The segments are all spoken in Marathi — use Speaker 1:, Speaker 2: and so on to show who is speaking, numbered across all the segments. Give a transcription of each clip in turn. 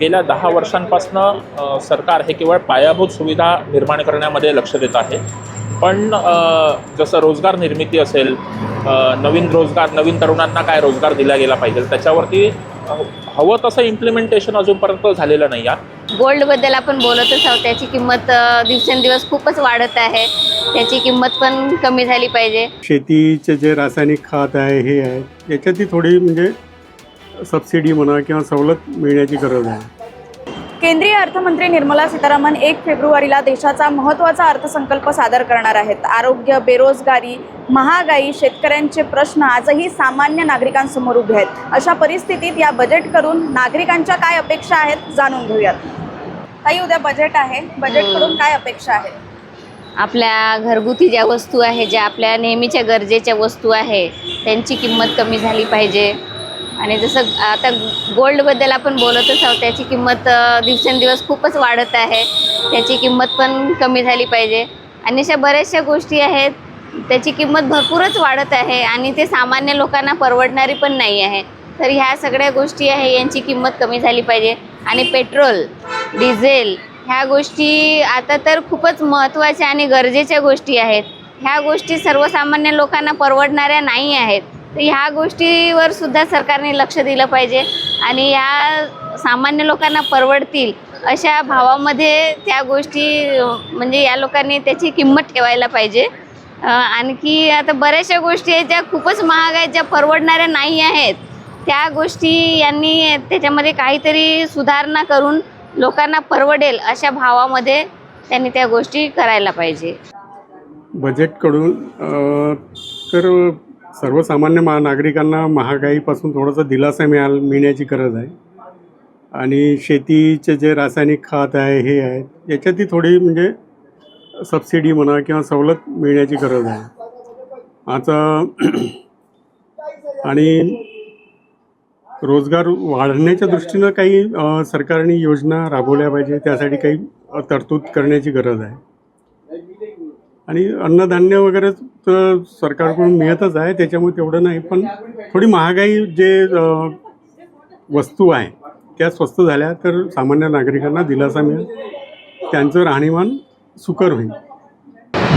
Speaker 1: गेल्या दहा वर्षांपासून सरकार हे केवळ पायाभूत सुविधा निर्माण करण्यामध्ये लक्ष देत आहे. पण जसं रोजगार निर्मिती असेल नवीन रोजगार नवीन तरुणांना काय रोजगार दिला गेला पाहिजे त्याच्यावरती हवं तसं इम्प्लिमेंटेशन अजूनपर्यंत झालेलं नाही आहे
Speaker 2: गोल्डबद्दल आपण बोलतच आहोत. त्याची किंमत दिवसेंदिवस खूपच वाढत आहे. त्याची किंमत पण कमी झाली पाहिजे.
Speaker 3: शेतीचे जे रासायनिक खत आहे हे आहे याच्यातही थोडी म्हणजे सबसिडी म्हणा किंवा सवलत मिळण्याची गरज आहे.
Speaker 4: केंद्रीय अर्थमंत्री निर्मला सीतारामन एक फेब्रुवारीला देशाचा महत्त्वाचा अर्थसंकल्प सादर करणार आहेत. आरोग्य बेरोजगारी महागाई शेतकऱ्यांचे प्रश्न आजही सामान्य नागरिकांसमोर उभे आहेत. अशा परिस्थितीत या बजेट करून नागरिकांच्या काय अपेक्षा आहेत जाणून घेऊयात. ताई उद्या बजेट आहे. बजेटकडून काय अपेक्षा आहेत?
Speaker 2: आपल्या घरगुती ज्या वस्तू आहे ज्या आपल्या नेहमीच्या गरजेच्या वस्तू आहे त्यांची किंमत कमी झाली पाहिजे. आणि जसं आता गोल्डबद्दल आपण बोलतच आहोत त्याची किंमत दिवसेंदिवस खूपच वाढत आहे. त्याची किंमत पण कमी झाली पाहिजे. आणि अशा बऱ्याचशा गोष्टी आहेत त्याची किंमत भरपूरच वाढत आहे आणि ते सामान्य लोकांना परवडणारी पण नाही आहे. तर ह्या सगळ्या गोष्टी आहे यांची किंमत कमी झाली पाहिजे. आणि पेट्रोल डिझेल ह्या गोष्टी आता तर खूपच महत्त्वाच्या आणि गरजेच्या गोष्टी आहेत. ह्या गोष्टी सर्वसामान्य लोकांना परवडणाऱ्या नाही आहेत. तर ह्या गोष्टीवर सुद्धा सरकारने लक्ष दिलं पाहिजे आणि ह्या सामान्य लोकांना परवडतील अशा भावामध्ये त्या गोष्टी म्हणजे या लोकांनी त्याची किंमत ठेवायला पाहिजे. आणखी आता बऱ्याचशा गोष्टी आहेत ज्या खूपच महाग आहेत ज्या परवडणाऱ्या नाही आहेत. त्या गोष्टी यांनी त्याच्यामध्ये काहीतरी सुधारणा करून लोकांना परवडेल अशा भावामध्ये त्यांनी त्या गोष्टी करायला पाहिजे.
Speaker 3: बजेटकडून तर सर्वसामान्य मा नागरिकांना महागाईपासून थोडासा दिलासा मिळाल मिळण्याची गरज आहे. आणि शेतीचे जे रासायनिक खत आहे हे आहे याच्यातही थोडी म्हणजे सबसिडी म्हणा किंवा सवलत मिळण्याची गरज आहे. आता आणि रोजगार वाढण्याच्या दृष्टीनं काही सरकारने योजना राबवल्या पाहिजे त्यासाठी काही तरतूद करण्याची गरज आहे. आणि अन्नधान्य वगैरे तर सरकारकडून मिळतच आहे त्याच्यामुळे तेवढं नाही पण थोडी महागाई जे वस्तू आहे त्या स्वस्त झाल्या तर सामान्य नागरिकांना दिलासा मिळेल. त्यांचं राहणीमान सुकर होईल.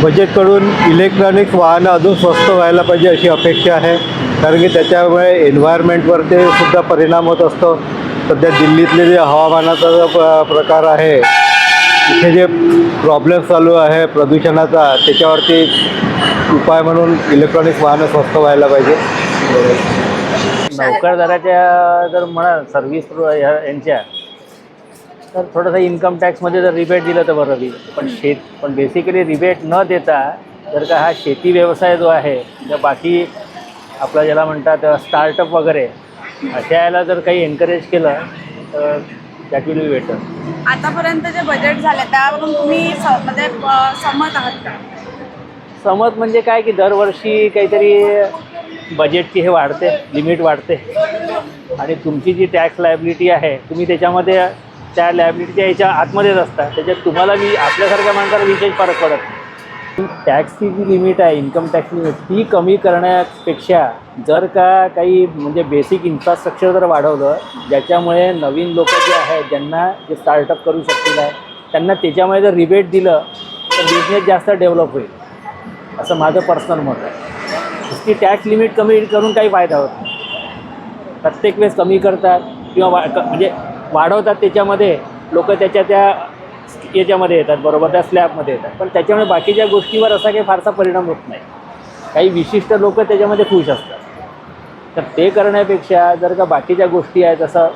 Speaker 5: बजेटकडून इलेक्ट्रॉनिक वाहनं अजून स्वस्त व्हायला पाहिजे अशी अपेक्षा आहे कारण की त्याच्यामुळे एन्व्हायरमेंटवर ते सुद्धा परिणाम होत असतो. सध्या दिल्लीतले जे हवामानाचा प- प्रकार आहे तिथे जे प्रॉब्लेम चालू आहे प्रदूषणाचा त्याच्यावरती उपाय म्हणून इलेक्ट्रॉनिक वाहनं स्वस्त व्हायला पाहिजे.
Speaker 6: नौकरदाराच्या जर म्हणाल सर्व्हिस ह्या यांच्या तर थोडंसं इन्कम टॅक्समध्ये जर रिबेट दिलं तर बरं होईल. पण शेत पण बेसिकली रिबेट न देता जर का हा शेती व्यवसाय जो आहे तर बाकी आपला ज्याला म्हणतात स्टार्टअप वगैरे अशा याला जर काही एनकरेज केलं तर दॅट विल बी बेटर
Speaker 4: आतापर्यंत जे बजेट झाले त्यावरून तुम्ही स- म्हणजे अ, सहमत आहात का?
Speaker 6: समज म्हणजे काय की दरवर्षी काहीतरी बजेटची हे वाढते लिमिट वाढते. आणि तुमची जी टॅक्स लायबिलिटी आहे तुम्ही त्याच्यामध्ये त्या लायबिलिटीच्या याच्या आतमध्येच असता. त्याच्यात तुम्हाला मी आपल्यासारख्या माणसाला विशेष फरक पडत नाही. टॅक्सची जी लिमिट आहे इन्कम टॅक्स लिमिट ती कमी करण्यापेक्षा जर का काही म्हणजे बेसिक इन्फ्रास्ट्रक्चर जर वाढवलं ज्याच्यामुळे नवीन लोक जे आहेत ज्यांना जे स्टार्टअप करू शकतील आहे त्यांना त्याच्यामुळे जर रिबेट दिलं तर बिझनेस जास्त डेव्हलप होईल. असं माझं पर्सनल मत आहे. ती टॅक्स लिमिट कमी करून काही फायदा होत नाही. प्रत्येक वेळेस कमी करतात किंवा वा क- म्हणजे वाढवतात त्याच्यामध्ये लोक त्याच्या त्या याच्यामध्ये येतात बरोबर त्या स्लॅबमध्ये येतात. पण त्याच्यामुळे बाकीच्या गोष्टीवर असा काही फारसा परिणाम होत नाही. काही विशिष्ट लोक त्याच्यामध्ये खुश असतात. तर ते करण्यापेक्षा जर का बाकीच्या गोष्टी आहेत जसं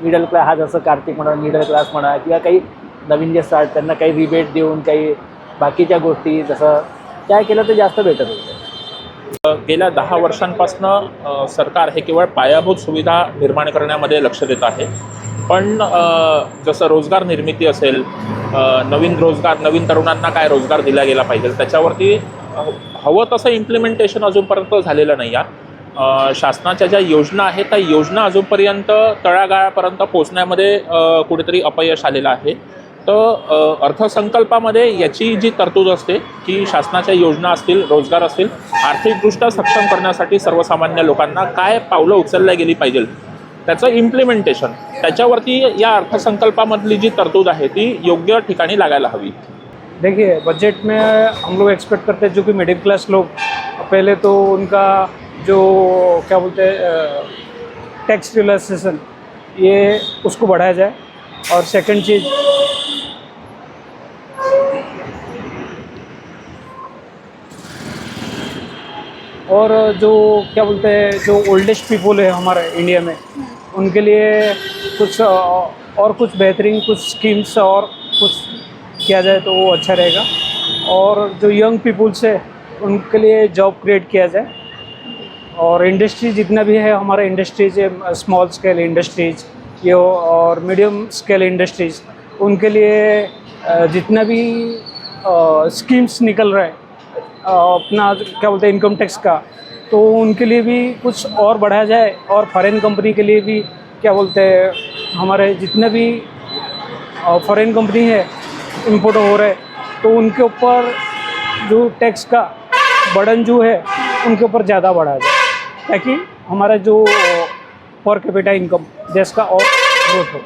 Speaker 6: मिडल क्लास हा जसं कार्तिक म्हणा मिडल क्लास म्हणा किंवा काही नवीन जे स्टार्ट त्यांना काही रिबेट देऊन काही बाकीच्या गोष्टी जसं त्या केलं तर जास्त बेटर होतं
Speaker 1: गेल्या दहा वर्षांपासून सरकार हे केवळ पायाभूत सुविधा निर्माण करण्यामध्ये लक्ष देत आहे. पण जसं रोजगार निर्मिती असेल नवीन रोजगार नवीन तरुणांना काय रोजगार दिला गेला पाहिजे त्याच्यावरती हवं तसं इम्प्लिमेंटेशन अजूनपर्यंत झालेलं नाही आहे शासनाच्या ज्या योजना आहेत त्या योजना अजूनपर्यंत तळागाळापर्यंत पोचण्यामध्ये कुठेतरी अपयश आलेलं आहे. तर अर्थसंकल्पामध्ये याची जी तरतूद असते की शासनाच्या योजना असतील रोजगार असतील आर्थिकदृष्ट्या सक्षम करण्यासाठी सर्वसामान्य लोकांना काय पावलं उचलल्या गेली पाहिजे त्याचं इम्प्लिमेंटेशन त्याच्यावरती या अर्थसंकल्पामधली जी तरतूद आहे ती योग्य ठिकाणी लागायला हवी.
Speaker 7: देखिए बजट में हम लोग एक्सपेक्ट करते हैं जो कि मिडिल क्लास लोग पहले तो उनका जो क्या बोलते हैं टैक्स रिलैक्सेशन ये उसको बढ़ाया जाए। और सेकंड चीज़ और जो क्या बोलते हैं जो ओल्डेस्ट पीपल है हमारे इंडिया में उनके लिए कुछ और कुछ बेहतरीन कुछ स्कीम्स और कुछ किया जाए तो वो अच्छा रहेगा। और जो यंग पीपल्स है उनके लिए जॉब क्रिएट किया जाए। और इंडस्ट्री जितना भी है, हमारा इंडस्ट्रीज़ स्मॉल स्केल इंडस्ट्रीज़ ये और मीडियम स्केल इंडस्ट्रीज़ उनके लिए जितना भी स्कीम्स निकल रहा है अपना क्या बोलते हैं इनकम टैक्स का तो उनके लिए भी कुछ और बढ़ाया जाए और फॉरेन कंपनी के लिए भी, क्या बोलते हैं, हमारे जितने भी फॉरेन कंपनी है इम्पोर्ट हो रहे तो उनके ऊपर जो टैक्स का बर्डन जो है, उनके ऊपर ज़्यादा बढ़ाया जाए, ताकि हमारा जो पर कैपिटा इनकम देश का और ग्रोथ हो।